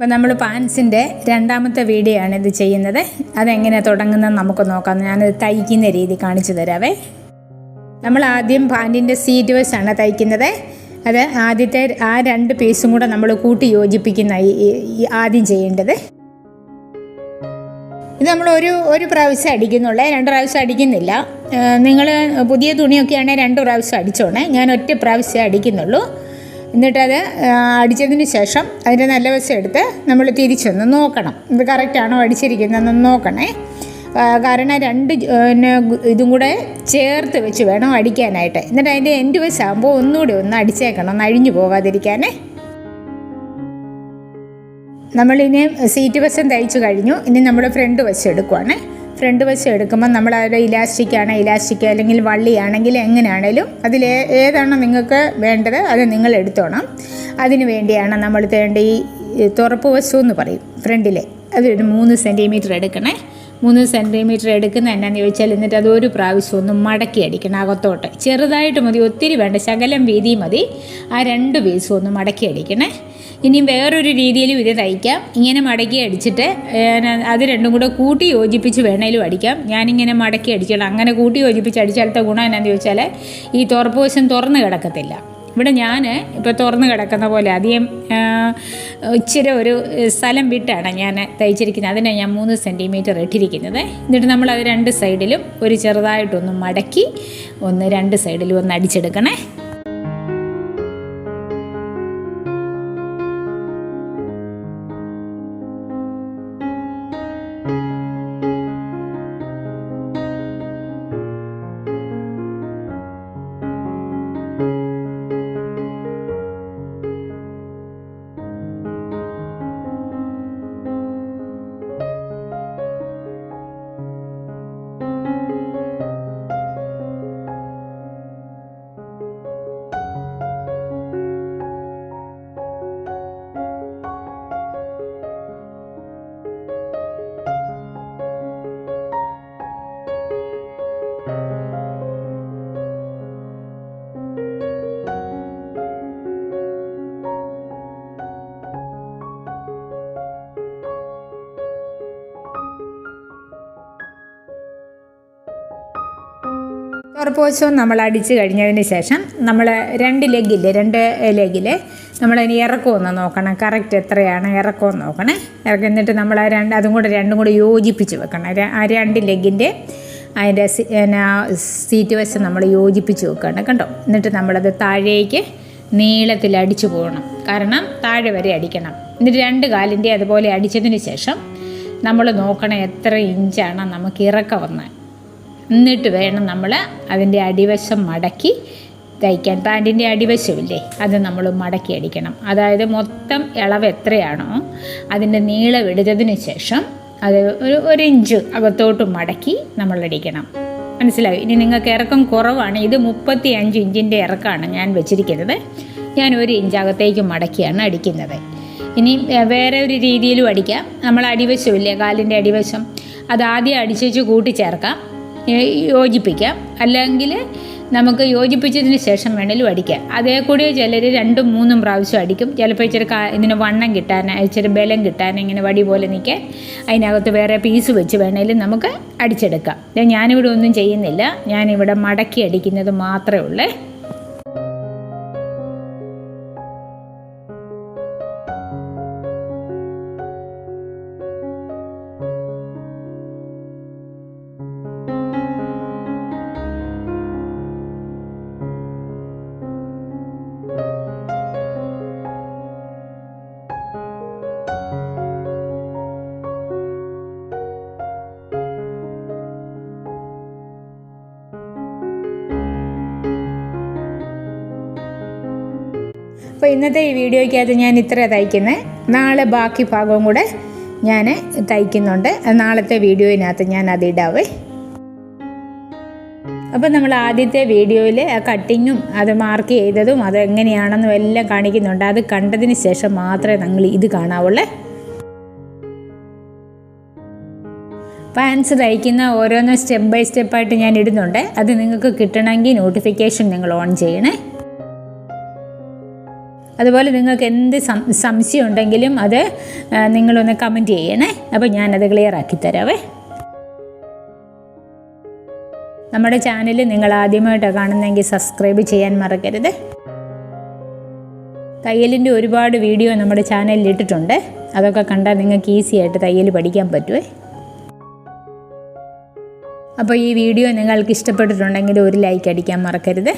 അപ്പോൾ നമ്മൾ പാൻസിന്റെ രണ്ടാമത്തെ വീഡിയോ ആണ് ഇത് ചെയ്യുന്നത്. അതെങ്ങനെ തുടങ്ങുന്നത് നമുക്ക് നോക്കാം. ഞാനത് തയ്ക്കുന്ന രീതി കാണിച്ചു തരാവേ. നമ്മൾ ആദ്യം പാന്റിന്റെ സീറ്റ് വെച്ചാണ് തയ്ക്കുന്നത്. അത് ആദ്യത്തെ ആ രണ്ട് പീസും കൂടെ നമ്മൾ കൂട്ടി യോജിപ്പിക്കുന്ന ആദ്യം ചെയ്യേണ്ടത്. ഇത് നമ്മൾ ഒരു ഒരു പ്രാവശ്യം അടിക്കുന്നുള്ളേ. രണ്ട് പ്രാവശ്യം അടിക്കുന്നില്ല. നിങ്ങൾ പുതിയ തുണിയൊക്കെ ആണെങ്കിൽ രണ്ട് പ്രാവശ്യം അടിച്ചോണേ. ഞാൻ ഒറ്റ പ്രാവശ്യം അടിക്കുന്നുള്ളൂ. എന്നിട്ടത് അടിച്ചതിന് ശേഷം അതിന്റെ നല്ല വശം എടുത്ത് നമ്മൾ തിരിച്ചൊന്ന് നോക്കണം. ഇത് കറക്റ്റാണോ അടിച്ചിരിക്കുന്നതെന്ന് നോക്കണേ. കാരണം രണ്ട് പിന്നെ ഇതും കൂടെ ചേർത്ത് വെച്ച് വേണം അടിക്കാനായിട്ട്. എന്നിട്ട് അതിന്റെ എൻഡ് വശമാകുമ്പോൾ ഒന്നുകൂടി ഒന്ന് അടിച്ചേക്കണം ഒന്ന് അഴിഞ്ഞു പോകാതിരിക്കാനേ നമ്മളിനി സീറ്റ് വശം തയ്ച്ചു കഴിഞ്ഞു. ഇനി നമ്മൾ ഫ്രണ്ട് വശം എടുക്കുവാണ്. ഫ്രണ്ട് വശം എടുക്കുമ്പോൾ നമ്മൾ അതിൽ ഇലാസ്റ്റിക്കാണ് ഇലാസ്റ്റിക് അല്ലെങ്കിൽ വള്ളിയാണെങ്കിൽ എങ്ങനെയാണേലും അതിൽ ഏതാണോ നിങ്ങൾക്ക് വേണ്ടത് അത് നിങ്ങൾ എടുത്തോണം. അതിന് വേണ്ടിയാണ് നമ്മൾ തേണ്ട ഈ തുറപ്പ് വശം എന്ന് പറയും ഫ്രണ്ടിലെ. അതൊരു മൂന്ന് സെന്റിമീറ്റർ എടുക്കണേ. മൂന്ന് സെന്റിമീറ്റർ എടുക്കുന്ന എന്നാന്ന് ചോദിച്ചാൽ എന്നിട്ട് അത് ഒരു പ്രാവശ്യം ഒന്ന് മടക്കി അടിക്കണം അകത്തോട്ട്. ചെറുതായിട്ട് മതി ഒത്തിരി വേണ്ട ശകലം വീതി മതി. ആ രണ്ട് പീസും ഒന്ന് മടക്കി അടിക്കണേ. ഇനി വേറൊരു രീതിയിലും ഇത് തയ്ക്കാം. ഇങ്ങനെ മടക്കി അടിച്ചിട്ട് അത് രണ്ടും കൂടെ കൂട്ടി യോജിപ്പിച്ച് വേണേലും അടിക്കാം. ഞാനിങ്ങനെ മടക്കി അടിക്കണം. അങ്ങനെ കൂട്ടി യോജിപ്പിച്ച് അടിച്ചാലത്തെ ഗുണം എന്നാന്ന് ചോദിച്ചാൽ ഈ തുറപ്പ് വശം തുറന്ന് കിടക്കത്തില്ല. ഇവിടെ ഞാൻ ഇപ്പോൾ തുറന്ന് കിടക്കുന്ന പോലെ അധികം ഇച്ചിരി ഒരു സ്ഥലം വിട്ടാണ് ഞാൻ തയ്ച്ചിരിക്കുന്നത്. അതിനെ ഞാൻ മൂന്ന് സെന്റിമീറ്റർ ഇട്ടിരിക്കുന്നത്. എന്നിട്ട് നമ്മൾ അത് രണ്ട് സൈഡിലും ഒരു ചെറുതായിട്ടൊന്ന് മടക്കി ഒന്ന് രണ്ട് സൈഡിലും ഒന്ന് അടിച്ചെടുക്കണേ. തുറപ്പ് നമ്മൾ അടിച്ച് കഴിഞ്ഞതിന് ശേഷം നമ്മൾ രണ്ട് ലെഗില്ലേ രണ്ട് ലെഗിൽ നമ്മളതിന് ഇറക്കമൊന്ന് നോക്കണം. കറക്റ്റ് എത്രയാണ്? ഇറക്കം എന്ന് നോക്കണേ. ഇറക്കം എന്നിട്ട് നമ്മൾ ആ രണ്ട് അതും കൂടെ രണ്ടും കൂടെ യോജിപ്പിച്ച് വെക്കണം. ആ രണ്ട് ലെഗിന്റെ അതിന്റെ സീറ്റ് വശം നമ്മൾ യോജിപ്പിച്ച് വെക്കണം കണ്ടോ? എന്നിട്ട് നമ്മളത് താഴേക്ക് നീളത്തിൽ അടിച്ചു പോകണം. കാരണം താഴെ വരെ അടിക്കണം. എന്നിട്ട് രണ്ട് കാലിന്റെ അതുപോലെ അടിച്ചതിന് ശേഷം നമ്മൾ നോക്കണം എത്ര ഇഞ്ചാണ് നമുക്ക് ഇറക്കം വന്നത് എന്നിട്ട് വേണം നമ്മൾ അതിന്റെ അടിവശം മടക്കി തയ്ക്കാൻ. പാന്റിന്റെ അടിവശമില്ലേ? അത് നമ്മൾ മടക്കി അടിക്കണം. അതായത് മൊത്തം ഇളവ് എത്രയാണോ അതിന്റെ നീളം എടുത്തതിന് ശേഷം അത് ഒരു ഒരു ഇഞ്ച് അകത്തോട്ട് മടക്കി നമ്മൾ അടിക്കണം. മനസ്സിലായി? ഇനി നിങ്ങൾക്ക് ഇറക്കം കുറവാണ്. ഇത് മുപ്പത്തി അഞ്ച് ഇഞ്ചിന്റെ ഇറക്കമാണ് ഞാൻ വെച്ചിരിക്കുന്നത്. ഞാൻ ഒരു ഇഞ്ച് അകത്തേക്ക് മടക്കിയാണ് അടിക്കുന്നത്. ഇനി വേറെ ഒരു രീതിയിലും അടിക്കാം. നമ്മൾ അടിവശമില്ലേ? കാലിന്റെ അടിവശം. അത് ആദ്യം അടിച്ചേച്ച് കൂട്ടിച്ചേർക്കാം. യോജിപ്പിക്കാം. അല്ലെങ്കിൽ നമുക്ക് യോജിപ്പിച്ചതിന് ശേഷം വേണേലും അടിക്കാം. അതേ കൂടി ചിലർ രണ്ടും മൂന്നും പ്രാവശ്യം അടിക്കും. ചിലപ്പോൾ ഇച്ചിരി കാ ഇതിന് വണ്ണം കിട്ടാൻ ഇച്ചിരി ബലം കിട്ടാൻ ഇങ്ങനെ വടി പോലെ നിൽക്കാൻ അതിനകത്ത് വേറെ പീസ് വെച്ച് വേണേലും നമുക്ക് അടിച്ചെടുക്കാം. ഞാനിവിടെ ഒന്നും ചെയ്യുന്നില്ല. ഞാനിവിടെ മടക്കി അടിക്കുന്നത് മാത്രമേ ഉള്ളേ. അപ്പോൾ ഇന്നത്തെ ഈ വീഡിയോയ്ക്കകത്ത് ഞാൻ ഇത്ര തയ്ക്കുന്നത് നാളെ ബാക്കി ഭാഗവും കൂടെ ഞാൻ തയ്ക്കുന്നുണ്ട്. നാളത്തെ വീഡിയോയിനകത്ത് ഞാൻ അതിടാവേ അപ്പോൾ നമ്മൾ ആദ്യത്തെ വീഡിയോയിൽ ആ കട്ടിങ്ങും അത് മാർക്ക് ചെയ്തതും അത് എങ്ങനെയാണെന്നും എല്ലാം കാണിക്കുന്നുണ്ട്. അത് കണ്ടതിന് ശേഷം മാത്രമേ നിങ്ങൾ ഇത് കാണാവുള്ളേ. പാൻസ് തയ്ക്കുന്ന ഓരോന്നും സ്റ്റെപ്പ് ബൈ സ്റ്റെപ്പായിട്ട് ഞാൻ ഇടുന്നുണ്ട്. അത് നിങ്ങൾക്ക് കിട്ടണമെങ്കിൽ നോട്ടിഫിക്കേഷൻ നിങ്ങൾ ഓൺ ചെയ്യണേ. അതുപോലെ നിങ്ങൾക്ക് എന്ത് സംശയം ഉണ്ടെങ്കിലും അത് നിങ്ങളൊന്ന് കമന്റ് ചെയ്യണേ. അപ്പോൾ ഞാനത് ക്ലിയർ ആക്കി തരാവേ. നമ്മുടെ ചാനൽ നിങ്ങൾ ആദ്യമായിട്ടാണ് കാണുന്നതെങ്കിൽ സബ്സ്ക്രൈബ് ചെയ്യാൻ മറക്കരുത്. തയ്യലിന്റെ ഒരുപാട് വീഡിയോ നമ്മുടെ ചാനലിൽ ഇട്ടിട്ടുണ്ട്. അതൊക്കെ കണ്ടാൽ നിങ്ങൾക്ക് ഈസി ആയിട്ട് തയ്യൽ പഠിക്കാൻ പറ്റുമേ അപ്പോൾ ഈ വീഡിയോ നിങ്ങൾക്ക് ഇഷ്ടപ്പെട്ടിട്ടുണ്ടെങ്കിൽ ഒരു ലൈക്ക് അടിക്കാൻ മറക്കരുത്.